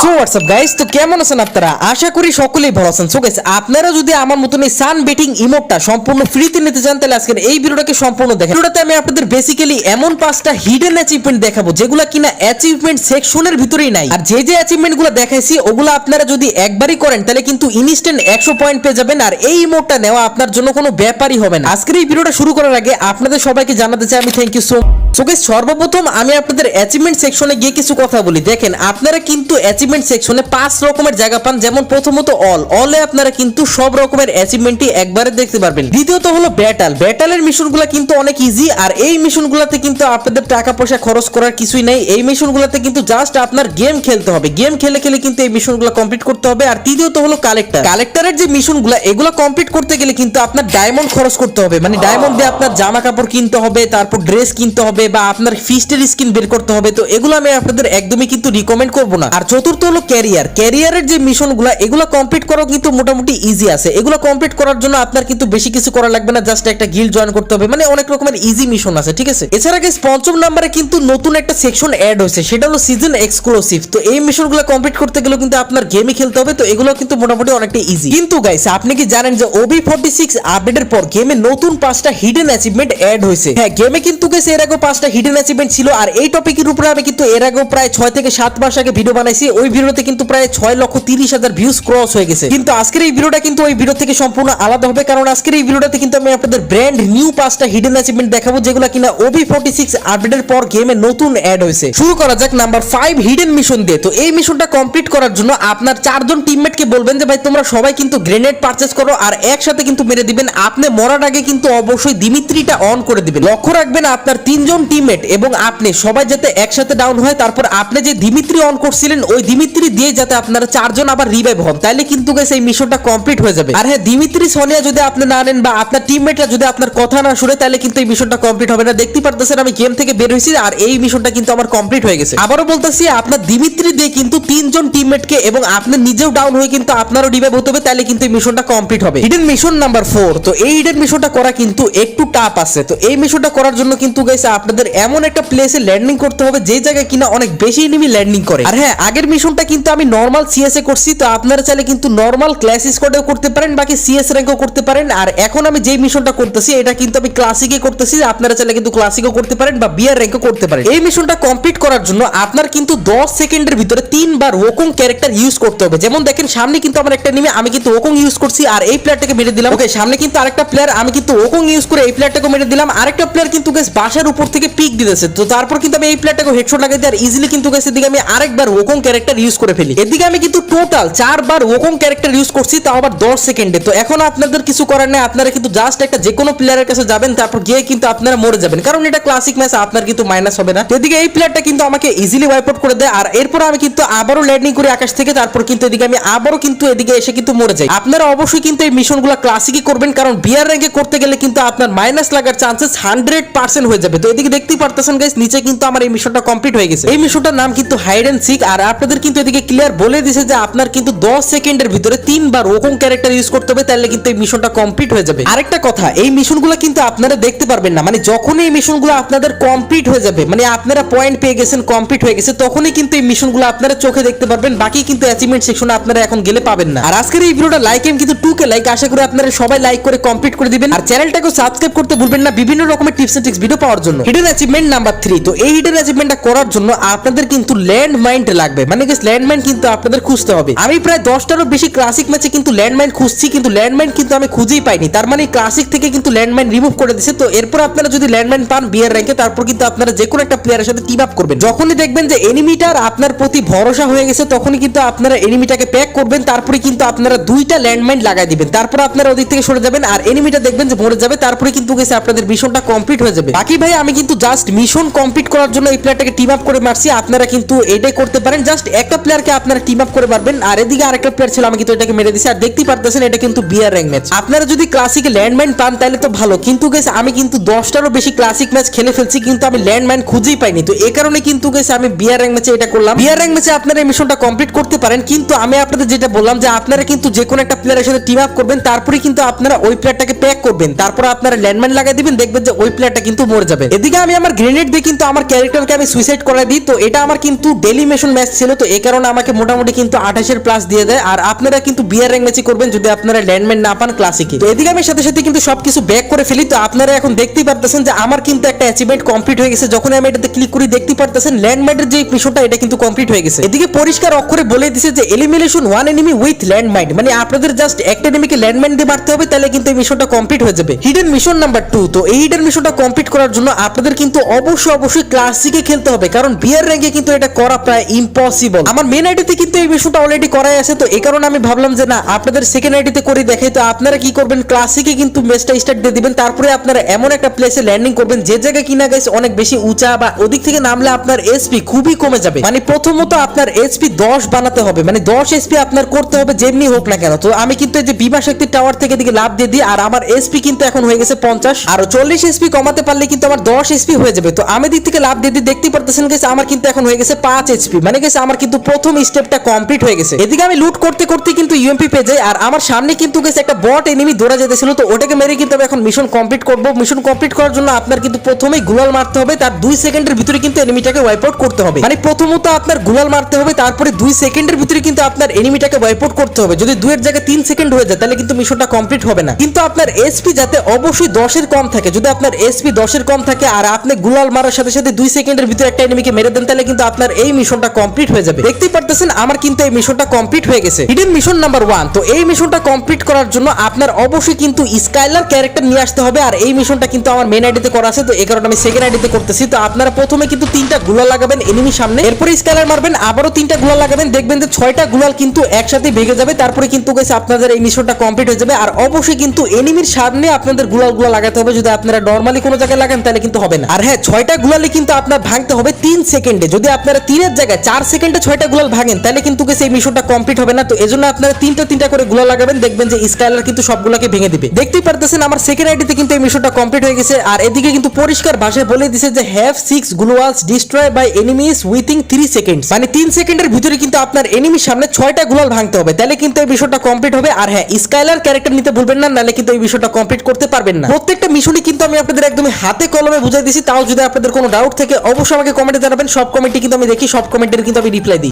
So WhatsApp guys তো কেমন আছেন আপনারা? আশা করি সকলেই ভালো আছেন। সো গাইস আপনারা যদি আমার মতন এই সান বেটিং ইমোটটা সম্পূর্ণ ফ্রিতে নিতে চান, তাহলে আজকের এই ভিডিওটাকে সম্পূর্ণ দেখেন। ভিডিওটাতে আমি আপনাদের বেসিক্যালি এমন পাঁচটা হিডেন অ্যাচিভমেন্ট দেখাবো, যেগুলো কিনা অ্যাচিভমেন্ট সেকশনের ভিতরেই নাই। আর যে যে অ্যাচিভমেন্টগুলো দেখাইছি, ওগুলো আপনারা যদি একবারই করেন, তাহলে কিন্তু ইনস্ট্যান্ট একশো পয়েন্ট পেয়ে যাবেন, আর এই ইমোটটা নেওয়া আপনার জন্য কোনো ব্যাপারই হবে না। আজকের এই ভিডিওটা শুরু করার আগে আপনাদের সবাইকে জানাতে চাই, আমি thank you so so guys সর্বপ্রথম আমি আপনাদের অ্যাচিভমেন্ট সেকশনে গিয়ে কিছু কথা বলি। দেখেন, আপনারা কিন্তু অ্যাচিভমেন্ট সেকশনে পাঁচ রকমের জায়গা পান, যেমন প্রথমত অল অলে আপনারা কিন্তু সব রকমের অ্যাচিভমেন্টই একবারে দেখতে পারবেন। দ্বিতীয়ত হলো ব্যাটাল ব্যাটালের মিশনগুলো কিন্তু অনেক ইজি আর এই মিশনগুলোতে কিন্তু আপনাদের টাকা পয়সা খরচ করার কিছুই নেই। এই মিশনগুলোতে কিন্তু জাস্ট আপনার গেম খেলতে হবে। গেম খেলে খেলে কিন্তু এই মিশনগুলো কমপ্লিট করতে হবে। আর তৃতীয়ত হলো কালেক্টর কালেক্টরের যে মিশনগুলো এগুলো কমপ্লিট করতে গেলে কিন্তু আপনার ডায়মন্ড খরচ করতে হবে। মানে ডায়মন্ড দিয়ে আপনার জামা কাপড় কিনতে হবে, তারপর ড্রেস কিনতে হবে বা আপনার ফিস্টের স্কিন বের করতে হবে তো এগুলো আমি আপনাদের একদমই কিন্তু রিকমেন্ড করব না। আর চতুর্থ হলো ক্যারিয়ার ক্যারিয়ারের যে মিশনগুলো এগুলো কমপ্লিট করাও কিন্তু মোটামুটি ইজি আছে। এগুলো কমপ্লিট করার জন্য আপনার কিন্তু বেশি কিছু করা লাগবে না জাস্ট একটা গিল জয়েন করতে হবে মানে অনেক রকমের ইজি মিশন আছে ঠিক আছে? এছাড়া guys, পঞ্চম নাম্বারে কিন্তু নতুন একটা সেকশন অ্যাড হয়েছে সেটা হলো সিজন এক্সক্লুসিভ তো এই মিশনগুলো কমপ্লিট করতে গেলে কিন্তু আপনার গেমই খেলতে হবে তো এগুলো কিন্তু মোটামুটি অনেকটা ইজি কিন্তু গাইস আপনি কি জানেন যে ওবি ফোর্টি সিক্স আপডেটের পর গেমে নতুন পাঁচটা হিডেন অ্যাচিভমেন্ট অ্যাড হয়েছে? হ্যাঁ গেমে কিন্তু guys এর আগেও পাঁচটা হিডেন অ্যাচিভমেন্ট ছিল আর এই টপিকের উপরে আমি কিন্তু এর আগেও প্রায় ছয় থেকে সাত মাস আগে ভিডিও বানাইছি। ওই ভিডিওতে কিন্তু প্রায় ছয় লক্ষ তিরিশ হাজার ভিউজ ক্রস হয়ে গেছে। কিন্তু আজকের এই ভিডিওটা কিন্তু ওই ভিডিও থেকে সম্পূর্ণ আলাদা হবে, কারণ আজকের এই ভিডিওটাতে কিন্তু আমি আপনাদের ব্র্যান্ড নিউ পাঁচটা হিডেন অ্যাচিভমেন্ট দেখাবো, যেগুলো কিনা ওবি ফোর্টি সিক্স আপডেটের পর গেমে নতুন অ্যাড হয়েছে। শুরু করা যাক নাম্বার ফাইভ হিডেন মিশন দিয়ে। তো এই মিশনটা কমপ্লিট করার জন্য আপনার চারজন টিমমেটকে বলবেন যে, ভাই, তোমরা সবাই কিন্তু গ্রেনেড পারচেস করো আর একসাথে কিন্তু মেরে দিবেন। আপনি মরার আগে কিন্তু অবশ্যই দিমিত্রিটা অন করে দিবেন। লক্ষ্য রাখবেন, আপনার তিনজন টিমমেট এবং আপনি সবাই যাতে একসাথে ডাউন হয়, তারপর আপনি যে দিমিত্রি অন করছিলেন, ওই দিমিত্রি দিয়ে যাতে আপনারা চারজন আবার রিভাইভ হন। তাইলে কিন্তু guys এই মিশনটা কমপ্লিট হয়ে যাবে। আর হ্যাঁ দিমিত্রি, সোনিয়া যদি আপনি না নেন বা আপনার টিমমেটরা যদি আপনার কথা না শুনে তাহলে কিন্তু এই মিশনটা কমপ্লিট হবে না। দেখতে পারতেছেন, আমি গেম থেকে বের হয়েছি আর এই মিশনটা কিন্তু আমার কমপ্লিট হয়ে গেছে। আবারও বলতেছি, আপনার দিমিত্রি দিয়ে কিন্তু তিনজন টিমমেটকে এবং আপনি নিজেও ডাউন হয়ে কিন্তু আপনারও রিভাইভ হতে হবে তাহলে কিন্তু এই মিশনটা কমপ্লিট হবে। হিডেন মিশন নাম্বার ফোর তো এই হিডেন মিশনটা করা কিন্তু একটু টাফ আছে। তো এই মিশনটা করার জন্য কিন্তু গাইছে আপনাদের এমন একটা প্লেসে ল্যান্ডিং করতে হবে যে জায়গায় কিনা অনেক বেশি এনিমি ল্যান্ডিং করে। আর হ্যাঁ আগের মিশনটা কিন্তু আমি নর্মাল সিএস এ করছি, তো আপনারা চাইলে কিন্তু নর্মাল ক্লাস স্কোয়াডেও করতে পারেন, বাকি সিএস র্যাঙ্কও করতে পারেন। আর এখন আমি যেই মিশনটা করতেছি, এটা কিন্তু আমি ক্লাসিকে করতেছি, আপনারা চাইলে কিন্তু ক্লাসিকও করতে পারেন বা বিয়ার র্যাঙ্কও করতে পারেন। এই মিশনটা কমপ্লিট করার জন্য আপনার কিন্তু 10 সেকেন্ডের ভিতরে তিনবার ওকং ক্যারেক্টার ইউজ করতে হবে। যেমন দেখেন, সামনে কিন্তু আমার একটা নিমে আমি কিন্তু ওকং ইউজ করছি, আর এই প্লেয়ারটাকে মেরে দিলাম। ওকে সামনে কিন্তু আরেকটা প্লেয়ার আমি কিন্তু ওকং ইউজ করে এই প্লেয়ারটাকে মেরে দিলাম। আরেকটা প্লেয়ার কিন্তু বাসার উপর থেকে পিক দিতেছে। তো তারপর কিন্তু আমি এই প্লেয়ারটাকে হেডশট লাগাই দিই আর ইজিলি কিন্তু গেস এদিকে আমি আরেকবার ওকং ক্যারেক্টার ইউজ করে ফেলি। এদিকে আমি কিন্তু টোটাল চারবার ওকং ক্যারেক্টার ইউজ করছি, তাও আবার 10 সেকেন্ডে তো এখন আপনাদের কিছু করার নেই, আপনারা কিন্তু জাস্ট একটা যে কোনো প্লেয়ারের কাছে যাবেন, তারপর গিয়ে কিন্তু আপনারা মরে যাবেন। কারণ এটা ক্লাসিক ম্যাচ আপনার কিন্তু মাইনাস হবে না। এদিকে এই প্লেয়ারটা কিন্তু আমাকে ইজিলি ওয়াইপ আউট করে দেয়, আর এরপর আমি কিন্তু আবারও ল্যান্ডিং করি আকাশ থেকে, তারপর কিন্তু এদিকে আমি আবারও কিন্তু এদিকে এসে কিন্তু মরে যাই। আপনারা অবশ্যই কিন্তু এই মিশনগুলো ক্লাসিকই করবেন, কারণ বিয়ার র্যাঙ্কে করতে গেলে কিন্তু আপনার মাইনাস লাগার চান্সেস হান্ড্রেড পার্সেন্ট হয়ে যাবে। তো এদিকে দেখতেই পারতেছেন গাইস নিচে কিন্তু আমার এই মিশনটা কমপ্লিট হয়ে গেছে। এই মিশনটার নাম কিন্তু হাইড এন্ড সিক আর আপনাদের কিন্তু এদিকে ক্লিয়ার বলে দিয়েছে যে আপনার কিন্তু 10 সেকেন্ডের ভিতরে তিনবার ওকম ক্যারেক্টার ইউজ করতে হবে, তাহলে কিন্তু এই মিশনটা কমপ্লিট হয়ে যাবে। আরেকটা কথা, এই মিশনগুলো কিন্তু আপনারা দেখতে পারবেন না মানে যখনই এই মিশনগুলো আপনাদের কমপ্লিট হয়ে যাবে মানে আপনারা পয়েন্ট পেয়ে গেছেন কমপ্লিট হয়ে গেছে, তখনই কিন্তু এই মিশনগুলো আপনারা চোখে দেখতে পারবেন, বাকি কিন্তু অ্যাচিভমেন্ট সেকশনে আপনারা এখন গেলে পাবেন না। আর আজকের এই ভিডিওটা লাইক এম কিন্তু টু লাইক আশা করি আপনারা সবাই লাইক করে কমপ্লিট করে দিবেন, আর চ্যানেলটাকে সাবস্ক্রাইব করতে ভুলবেন না, বিভিন্ন রকমের টিপস এন্ড ট্রিক্স ভিডিও পাওয়ার জন্য। হিডেন অ্যাচিভমেন্ট নাম্বার থ্রি তো এই হিডেন অ্যাচিভমেন্টটা করার জন্য আপনাদের কিন্তু ল্যান্ড মাইন্ড লাগবে। মানে গেস ল্যান্ড মাইন্ড কিন্তু আপনাদের খুঁজতে হবে। আমি প্রায় দশটারও বেশি ক্লাসিক ম্যাচে কিন্তু ল্যান্ড মাইন্ড খুঁজছি, কিন্তু ল্যান্ড মাইন্ড কিন্তু আমি খুঁজেই পাইনি। তার মানে ক্লাসিক থেকে কিন্তু ল্যান্ড মাইন্ড রিমুভ করে দিছে। তো এরপর আপনারা যদি ল্যান্ড মাইন্ড পান বিয়ার র্যাঙ্কে তারপর কিন্তু আপনারা যে কোনো একটা প্লেয়ারের সাথে টিম আপ করবেন। যখনই দেখবেন যে এনিমিটার আপনার প্রতি ভরসা হয়ে গেছে, তখনই কিন্তু আপনারা এনিমিটাকে প্যাক করবেন। তারপরে কিন্তু আপনারা দুইটা ল্যান্ড মাইন্ড লাগাই দিবেন। তারপর আপনারা ওদিক থেকে সরে যাবেন, আর এনিমিটা দেখবেন যে মরে যাবে। তারপরে কিন্তু গেছে আপনাদের মিশনটা কমপ্লিট হয়ে যাবে। বাকি ভাই, আমি কিন্তু জাস্ট মিশন কমপ্লিট করার জন্য এই প্লেয়ারটাকে টিম আপ করে মারছি। আপনারা কিন্তু এটাই করতে পারেন। জাস্ট একটা প্লেয়ারকে আপনারা টিম আপ করে মারবেন। আর এদিকে আরেকটা প্লেয়ার ছিল, আমি কিন্তু এটাকে মেরে দিছি। আর দেখতেই পারতেছেন, এটা কিন্তু বিয়ার র্যাঙ্ক ম্যাচ আপনারা যদি ক্লাসিকে ল্যান্ডমাইন পান, তাহলে তো ভালো। কিন্তু গেছে আমি কিন্তু দশটারও বেশি ক্লাসিক ম্যাচ খেলে ফেলছি, কিন্তু আমি ল্যান্ডমাইন খুঁজেই পাইনি। তো এই কারণে কিন্তু গেছে আমি বিয়ার র্যাঙ্ক ম্যাচে এটা করলাম। বিয়ার র্যাঙ্ক ম্যাচে আপনারা এই মিশনটা কমপ্লিট করতে পারেন। কিন্তু আমি আপনাদের যেটা বললাম যে, আপনারা কিন্তু যে কোনো একটা প্লেয়ারের সাথে টিম আপ করবেন, তারপরে কিন্তু আপনারা ওই প্লেয়ারটাকে প্যাক করবেন। তারপর আপনারা ল্যান্ডমাইন লাগাই দিবেন, দেখবেন যে ওই প্লেয়ারটা কিন্তু মরে যাবে। এদিকে আমি আমার গ্রেনেড দিয়ে কিন্তু আমার ক্যারেক্টারকে আমি সুইসাইড করাই দিই। তো এটা আমার কিন্তু ডেলি মিশন ম্যাচ ছিল, তো এই কারণে আমাকে মোটামুটি কিন্তু আঠাশের প্লাস দিয়ে দেয়। আর আপনারা কিন্তু বিয়ার র্যাঙ্ক ম্যাচই করবেন যদি আপনারা ল্যান্ডম্যান না পান ক্লাসিকে তো এদিকে আমি সাথে সাথে কিন্তু সবকিছু ব্যাক করে ফেলি। তো আপনারা এখন দেখতেই পারতেছেন যে আমার কিন্তু একটা অ্যাচিভমেন্ট কমপ্লিট হয়ে গেছে। যখন আমি এটাতে ক্লিক করি, দেখতেই পারতেছেন ল্যান্ডমাইনের যে মিশনটা এটা কিন্তু কমপ্লিট হয়ে গেছে। এদিকে পরিষ্কার অক্ষরে বলে দিছে যে elimination one enemy with landmine মানে আপনাদের জাস্ট একটা এনিমিকে ল্যান্ডমাইন দিয়ে মারতে হবে, তাহলে কিন্তু এই মিশনটা কমপ্লিট হয়ে যাবে। হিডেন মিশন নাম্বার টু তো এই হিডেন মিশনটা কমপ্লিট করার জন্য আপনাদের কিন্তু অবশ্যই অবশ্যই ক্লাসিকে খেলতে হবে, কারণ বিয়ার র্যাঙ্কে কিন্তু এটা করা প্রায় ইম্পসিবল আমার মেন আইডিতে কিন্তু এই মিশনটা অলরেডি করাই আছে, তো এই কারণে আমি ভাবলাম যে না, আপনাদের সেকেন্ড আইডিতে করে দেখাই তো আপনারা কি করবেন? ক্লাসিকে কিন্তু ম্যাচটা স্টার্ট দিয়ে দিবেন, তারপরে আপনারা এমন একটা প্লেসে ল্যান্ডিং করবেন, যে জায়গায় কিনা গেছে অনেক বেশি উঁচা বা ওদিক থেকে নামলে আপনার এসপি খুবই কমে যাবে। মানে প্রথমত আপনার এসপি দশ বানাতে হবে মানে দশ এসপি আপনার করতে হবে যেমনি হোক না কেন। তো আমি কিন্তু এই যে বিমা শক্তি টাওয়ার থেকে দিকে লাভ দিয়ে দিই, আর আমার এসপি কিন্তু এখন হয়ে গেছে পঞ্চাশ। আর চল্লিশ এসপি কমাতে পারলে কিন্তু আমার দশ এসপি হয়ে যাবে। তো আমি দিক থেকে লাভ দিয়ে দিই দেখতে পারতেছেন গেছে আমার কিন্তু এখন হয়ে গেছে পাঁচ এইচপি মানে গেছে আমার কিন্তু প্রথম স্টেপটা কমপ্লিট হয়ে গেছে। এদিকে আমি লুট করতে করতে কিন্তু ইউএমপি পেয়ে যাই, আর আমার সামনে কিন্তু গেছে একটা বট এনিমি দৌড়া যেতেছিল, তো ওটাকে মেরে কিন্তু আমি এখন মিশন কমপ্লিট করব। মিশন কমপ্লিট করার জন্য আপনার কিন্তু প্রথমেই গুলাল মারতে হবে, তার দুই সেকেন্ডের ভিতরে কিন্তু এনিমিটাকে ওয়াইপ আউট করতে হবে। মানে প্রথমত আপনার গুলাল মারতে হবে, তারপরে দুই সেকেন্ডের ভিতরে কিন্তু আপনার এনিমিটাকে ওয়াইপ আউট করতে হবে। যদি দুইয়ের জায়গায় তিন সেকেন্ড হয়ে যায়, তাহলে কিন্তু মিশনটা কমপ্লিট হবে না। কিন্তু আপনার এসপি যাতে অবশ্যই দশের কম থাকে, যদি আপনার এসপি দশের কম থাকে আর আপনি গুলাল মারার সাথে সাথে দুই সেকেন্ডের ভিতরে একটা এনিমিকে মেরে দেন, তাহলে কিন্তু আপনার এই মিশনটা কমপ্লিট হয়ে যাবে। দেখতেই পারতেছেন, আমার কিন্তু এই মিশনটা কমপ্লিট হয়ে গেছে। হিডেন মিশন নাম্বার ওয়ান তো এই মিশনটা কমপ্লিট করার জন্য আপনার অবশ্যই কিন্তু স্কাইলার ক্যারেক্টার নিয়ে আসতে হবে, আর এই মিশনটা কিন্তু আমার মেন আইডিতে করা আছে, তো এই কারণে আমি সেকেন্ড আইডিতে করতেছি। তো আপনারা প্রথমে কিন্তু তিনটা গুলা লাগাবেন এনিমি সামনে, এরপরে স্কাইলার মারবেন, আবারও তিনটা গুলা লাগাবেন, দেখবেন যে ছয়টা গুলাল কিন্তু একসাথে ভেঙে যাবে, তারপরে কিন্তু গেছে আপনাদের এই মিশনটা কমপ্লিট হয়ে যাবে। আর অবশ্যই কিন্তু এনিমির সামনে আপনাদের গুলালগুলা লাগাতে হবে, যদি আপনারা নর্মালি কোনো জায়গায় লাগান, তাহলে কিন্তু হবে না। আর হ্যাঁ ছয়টা গুলালে কিন্তু আপনার ভাঙতে হবে তিন সেকেন্ডে। যদি আপনারা তিনের জায়গায় চার সেকেন্ডে ছয়টা গুলাল ভাঙেন, তাহলে কিন্তু এই মিশনটা কমপ্লিট হবে না? তো এজন্য আপনারা তিনটা তিনটা করে গুলা লাগাবেন, দেখবেন যে স্কাইলার কিন্তু সবগুলোকে ভেঙে দিবে। দেখতেই পারতেছেন আমার সেকেন্ড আইডিতে কিন্তু এই মিশনটা কমপ্লিট হয়ে গেছে। আর এদিকে কিন্তু পরিষ্কার ভাষায় বলে দিছে যে have six gloo walls destroy by enemies within three seconds মানে তিন সেকেন্ডের ভিতরে কিন্তু আপনার এনিমির সামনে ছয়টা গুলাল ভাঙতে হবে। তাহলে কিন্তু এই বিষয়টা কমপ্লিট হবে। আর হ্যাঁ স্কাইলার ক্যারেক্টার নিতে ভুলবেন না, নাহলে কিন্তু এই বিষয়টা কমপ্লিট করতে পারবেন না। প্রত্যেকটা মিশনই কিন্তু আমি আপনাদের একদমই হাতে কলমে বুঝাই দিছি, তাও যদি আপনাদের কোনো ডাউট থাকে, অবশ্যই আমাকে কমেন্টে জানাবেন। সব কমেন্টে কিন্তু আমি দেখি, সব কমেন্টের কিন্তু আমি রিপ্লাই